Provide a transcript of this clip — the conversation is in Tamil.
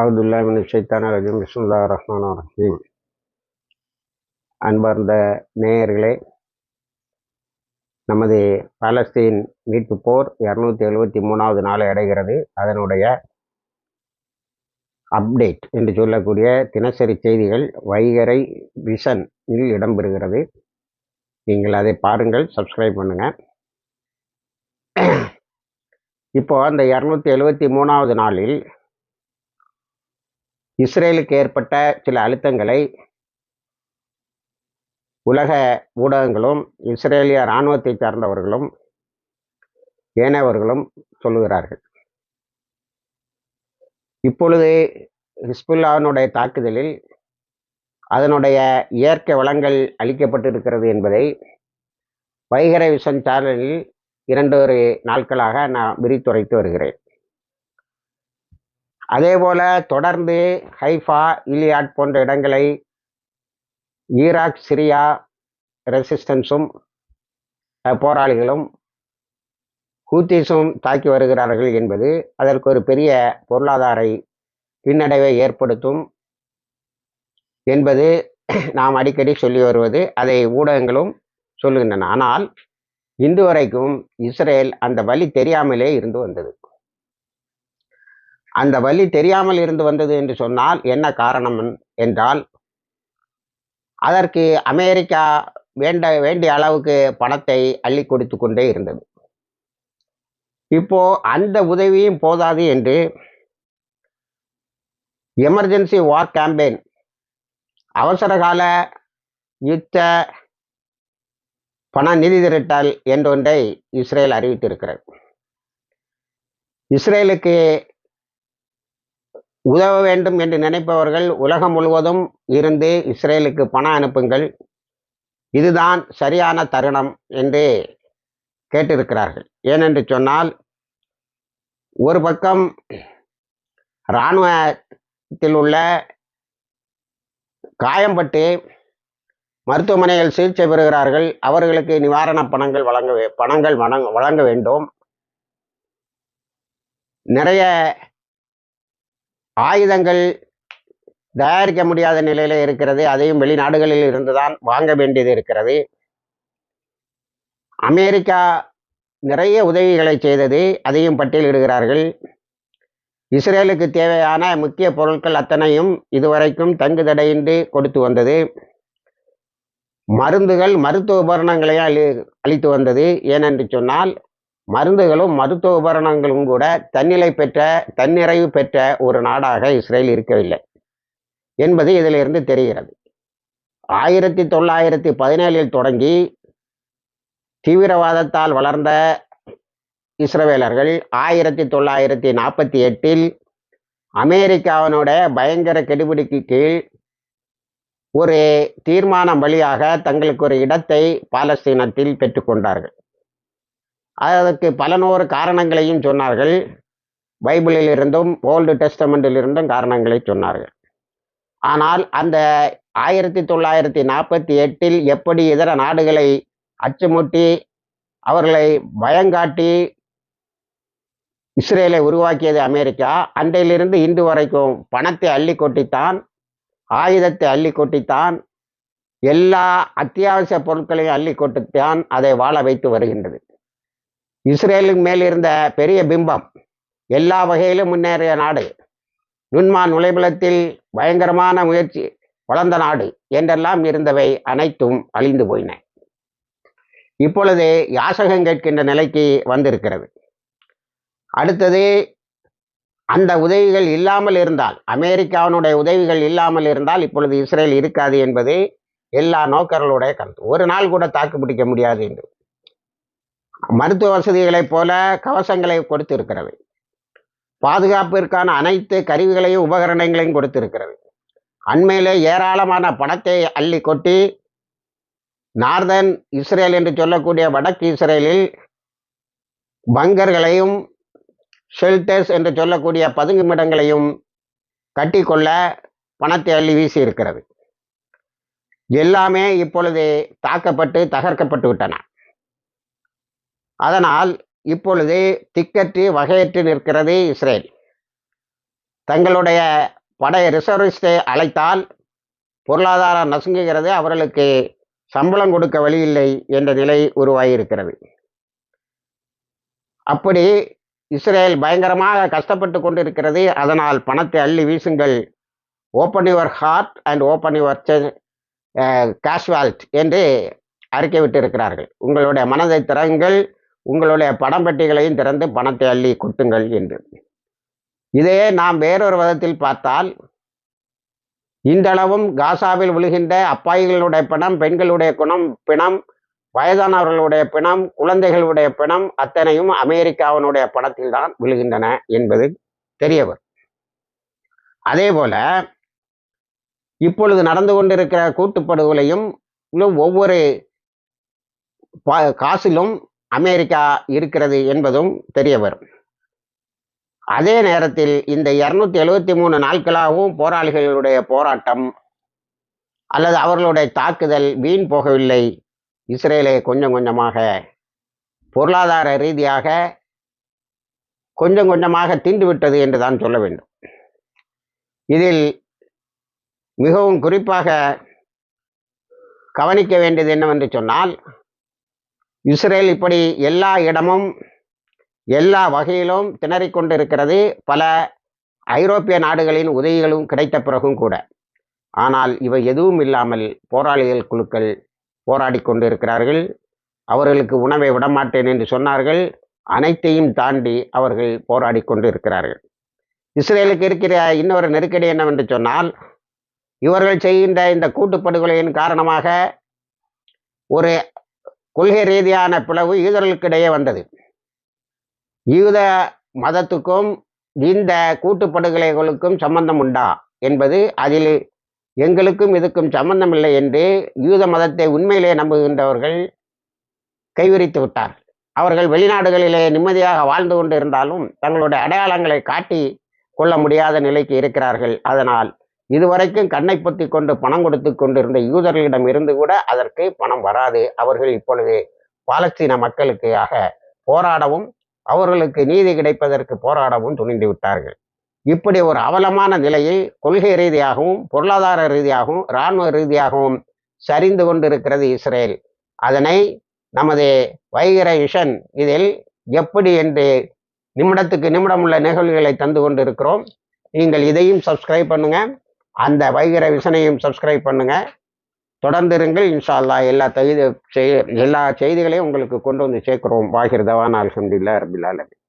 அவுதுல்லாமின் சைத்தான ரஜம் பிஸ்முல்லா ரஹ்மான் ரஹீம். அன்பார்ந்த நேயர்களே நமது பாலஸ்தீன் மீட்பு போர் இரநூத்தி எழுபத்தி மூணாவது நாளை அடைகிறது. அதனுடைய அப்டேட் என்று சொல்லக்கூடிய தினசரி செய்திகள் வைகரை விஷன் இல் இடம்பெறுகிறது. நீங்கள் அதை பாருங்கள் சப்ஸ்கிரைப் பண்ணுங்கள் இப்போ அந்த இரநூத்தி எழுபத்தி மூணாவது நாளில் இஸ்ரேலுக்கு ஏற்பட்ட சில அழுத்தங்களை உலக ஊடகங்களும் இஸ்ரேலிய இராணுவத்தை சார்ந்தவர்களும் ஏனையவர்களும் சொல்லுகிறார்கள். இப்பொழுது ஹிஸ்புல்லாவினுடைய தாக்குதலில் அதனுடைய இயற்கை வளங்கள் அளிக்கப்பட்டிருக்கிறது என்பதை வைகரை விஷன் சேனலில் இரண்டு ஒரு நாட்களாக நான் விரித்துரைத்து வருகிறேன். அதே போல் தொடர்ந்து ஹைஃபா இலியாட் போன்ற இடங்களை ஈராக் சிரியா ரெசிஸ்டன்ஸும் போராளிகளும் ஹூத்திஸும் தாக்கி வருகிறார்கள் என்பது அதற்கு ஒரு பெரிய பொருளாதார பின்னடைவை ஏற்படுத்தும் என்பது நாம் அடிக்கடி சொல்லி வருவது அதை ஊடகங்களும் சொல்லுகின்றன. ஆனால் இன்று வரைக்கும் இஸ்ரேல் அந்த வழி தெரியாமலே இருந்து வந்தது. அந்த வழி தெரியாமல் இருந்து வந்தது என்று சொன்னால் என்ன காரணம் என்றால் அதற்கு அமெரிக்கா வேண்ட வேண்டிய அளவுக்கு பணத்தை அள்ளி கொடுத்து கொண்டே இருந்தது. இப்போ அந்த உதவியும் போதாது என்று எமர்ஜென்சி வார் கேம்பெயின் அவசரகால யுத்த பண நிதி திரட்டல் என்றொன்றை இஸ்ரேல் அறிவித்திருக்கிறது. இஸ்ரேலுக்கு உதவ வேண்டும் என்று நினைப்பவர்கள் உலகம் முழுவதும் இருந்து இஸ்ரேலுக்கு பணம் அனுப்புங்கள். இதுதான் சரியான தருணம் என்று கேட்டிருக்கிறார்கள். ஏனென்று சொன்னால் ஒரு பக்கம் இராணுவத்தில் உள்ள காயம்பட்டு மருத்துவமனையில் சிகிச்சை பெறுகிறார்கள். அவர்களுக்கு நிவாரண பணங்கள் வழங்க பணங்கள் வழங்க வேண்டும். நிறைய ஆயுதங்கள் தயாரிக்க முடியாத நிலையில இருக்கிறது. அதையும் வெளிநாடுகளில் இருந்துதான் வாங்க வேண்டியது இருக்கிறது. அமெரிக்கா நிறைய உதவிகளை செய்தது அதையும் பட்டியலிடுகிறார்கள் இஸ்ரேலுக்கு தேவையான முக்கிய பொருட்கள் அத்தனையும் இதுவரைக்கும் தங்கு தடையின்றி கொடுத்து வந்தது. மருந்துகள் மருத்துவ உபகரணங்களையும் அளி அளித்து வந்தது. ஏனென்று சொன்னால் மருந்துகளும் மருத்துவ உபகரணங்களும் கூட தன்னிலை பெற்ற தன்னிறைவு பெற்ற ஒரு நாடாக இஸ்ரேல் இருக்கவில்லை என்பது இதிலிருந்து தெரிகிறது. ஆயிரத்தி தொள்ளாயிரத்தி பதினேழில் தொடங்கி தீவிரவாதத்தால் வளர்ந்த இஸ்ரவேலர்கள் ஆயிரத்தி தொள்ளாயிரத்தி நாற்பத்தி எட்டில் அமெரிக்காவினுடைய பயங்கர கெடுபிடிக்கு கீழ் ஒரு தீர்மானம் வழியாக தங்களுக்கு ஒரு இடத்தை பாலஸ்தீனத்தில் பெற்றுக்கொண்டார்கள் அதற்கு பல நூறு காரணங்களையும் சொன்னார்கள். பைபிளில் இருந்தும் ஓல்டு டெஸ்டமெண்டில் இருந்தும் காரணங்களை சொன்னார்கள். ஆனால் அந்த ஆயிரத்தி தொள்ளாயிரத்தி நாற்பத்தி எட்டில் எப்படி இதர நாடுகளை அச்சுமுட்டி அவர்களை பயங்காட்டி இஸ்ரேலை உருவாக்கியது அமெரிக்கா அண்டையிலிருந்து இன்று வரைக்கும் பணத்தை அள்ளி கொட்டித்தான் ஆயுதத்தை அள்ளி கொட்டித்தான் எல்லா அத்தியாவசிய பொருட்களையும் அள்ளி கொட்டித்தான் அதை வாழ வைத்து வருகின்றது. இஸ்ரேலுக்கு மேல் இருந்த பெரிய பிம்பம் எல்லா வகையிலும் முன்னேறிய நாடு. நுண்மா நுழைபலத்தில் பயங்கரமான முயற்சி வளர்ந்த நாடு என்றெல்லாம் இருந்தவை அனைத்தும் அழிந்து போயின. இப்பொழுது யாசகம் கேட்கின்ற நிலைக்கு வந்திருக்கிறது. அடுத்தது அந்த உதவிகள் இல்லாமல் இருந்தால் அமெரிக்காவினுடைய உதவிகள் இல்லாமல் இருந்தால் இப்பொழுது இஸ்ரேல் இருக்காது என்பது எல்லா நோக்கர்களுடைய கருத்து. ஒரு நாள் கூட தாக்கு பிடிக்க முடியாது என்று. மருத்துவ வசதிகளைப் போல கவசங்களை கொடுத்திருக்கிறது பாதுகாப்பிற்கான அனைத்து கருவிகளையும் உபகரணங்களையும் கொடுத்திருக்கிறது அண்மையிலே ஏராளமான பணத்தை அள்ளி கொட்டி நார்தன் இஸ்ரேல் என்று சொல்லக்கூடிய வடக்கு இஸ்ரேலில் பங்கர்களையும் ஷெல்டர்ஸ் என்று சொல்லக்கூடிய பதுங்குமிடங்களையும் கட்டிக்கொள்ள பணத்தை அள்ளி வீசி இருக்கிறது எல்லாமே இப்பொழுது தாக்கப்பட்டு தகர்க்கப்பட்டு விட்டன. அதனால் இப்பொழுது திக்கற்று வகையற்று நிற்கிறது இஸ்ரேல். தங்களுடைய படை ரிசர்விஸ்டை அழைத்தால் பொருளாதாரம் நசுங்குகிறது அவர்களுக்கு சம்பளம் கொடுக்க வழியில்லை என்ற நிலை உருவாகியிருக்கிறது. அப்படி இஸ்ரேல் பயங்கரமாக கஷ்டப்பட்டு கொண்டிருக்கிறது. அதனால் பணத்தை அள்ளி வீசுங்கள். Open your heart and open your cash vault என்று அறிக்கை விட்டிருக்கிறார்கள். உங்களுடைய மனதை திறங்கள். உங்களுடைய படம் பெட்டிகளையும் திறந்து பணத்தை அள்ளி கொட்டுங்கள் என்று. இதையே நாம் வேறொரு விதத்தில் பார்த்தால் இந்தளவும் காசாவில் விழுகின்ற அப்பாயிகளுடைய பிணம் பெண்களுடைய குணம் பிணம் வயதானவர்களுடைய பிணம் குழந்தைகளுடைய பிணம் அத்தனையும் அமெரிக்காவினுடைய பணத்தில் தான் விழுகின்றன என்பது தெரியவர். அதே போல இப்பொழுது நடந்து கொண்டிருக்கிற கூட்டுப்படுகொலையும் இன்னும் ஒவ்வொரு காசிலும் அமெரிக்கா இருக்கிறது என்பதும் தெரிய வரும். அதே நேரத்தில் இந்த இருநூத்தி எழுபத்தி மூணு நாட்களாகவும் போராளிகளுடைய போராட்டம் அல்லது அவர்களுடைய தாக்குதல் வீண் போகவில்லை. இஸ்ரேலை கொஞ்சம் கொஞ்சமாக பொருளாதார ரீதியாக கொஞ்சம் கொஞ்சமாக தீண்டுவிட்டது என்று தான் சொல்ல வேண்டும். இதில் மிகவும் குறிப்பாக கவனிக்க வேண்டியது என்னவென்று சொன்னால் இஸ்ரேல் இப்படி எல்லா இடமும் எல்லா வகையிலும் திணறிக் கொண்டிருக்கிறது. பல ஐரோப்பிய நாடுகளின் உதவிகளும் கிடைத்த பிறகும் கூட. ஆனால் இவை எதுவும் இல்லாமல் போராளிகள் குழுக்கள் போராடி கொண்டிருக்கிறார்கள். அவர்களுக்கு உணவை விடமாட்டேன் என்று சொன்னார்கள். அனைத்தையும் தாண்டி அவர்கள் போராடி கொண்டிருக்கிறார்கள். இஸ்ரேலுக்கு இருக்கிற இன்னொரு நெருக்கடி என்னவென்று சொன்னால் இவர்கள் செய்கின்ற இந்த கூட்டுப்படுகொலையின் காரணமாக ஒரு கொள்கை ரீதியான பிளவு யூதர்களுக்கிடையே வந்தது. யூத மதத்துக்கும் இந்த கூட்டுப்படுகொலைகளுக்கும் சம்பந்தம் உண்டா என்பது அதில் எங்களுக்கும் இதுக்கும் சம்பந்தம் இல்லை என்று யூத மதத்தை உண்மையிலே நம்புகின்றவர்கள் கைவிரித்து விட்டார் அவர்கள் வெளிநாடுகளிலே நிம்மதியாக வாழ்ந்து கொண்டு இருந்தாலும் தங்களுடைய அடையாளங்களை காட்டி கொள்ள முடியாத நிலைக்கு இருக்கிறார்கள். அதனால் இதுவரைக்கும் கண்ணை பொத்தி கொண்டு பணம் கொடுத்து கொண்டிருந்த யூதர்களிடம் இருந்து கூட அதற்கு பணம் வராது. அவர்கள் இப்பொழுது பாலஸ்தீன மக்களுக்காக போராடவும் அவர்களுக்கு நீதி கிடைப்பதற்கு போராடவும் துணிந்து விட்டார்கள். இப்படி ஒரு அவலமான நிலையில் கொள்கை ரீதியாகவும் பொருளாதார ரீதியாகவும் இராணுவ ரீதியாகவும் சரிந்து கொண்டிருக்கிறது இஸ்ரேல். அதனை நமது வைகிர விஷன் இதில் எப்படி என்று நிமிடத்துக்கு நிமிடம் உள்ள நிகழ்வுகளை தந்து கொண்டிருக்கிறோம். நீங்கள் இதையும் சப்ஸ்கிரைப் பண்ணுங்கள் அந்த வைகிற விசனையும் சப்ஸ்கிரைப் பண்ணுங்க. தொடர்ந்து இருங்கள். இன்ஷா அல்லாஹ் எல்லா தகுதி செய் எல்லா செய்திகளையும் உங்களுக்கு கொண்டு வந்து சேர்க்குறோம். வாகிருதவான் அலமதுல்லா அல்ஹம்துலில்லாஹ் ரபில்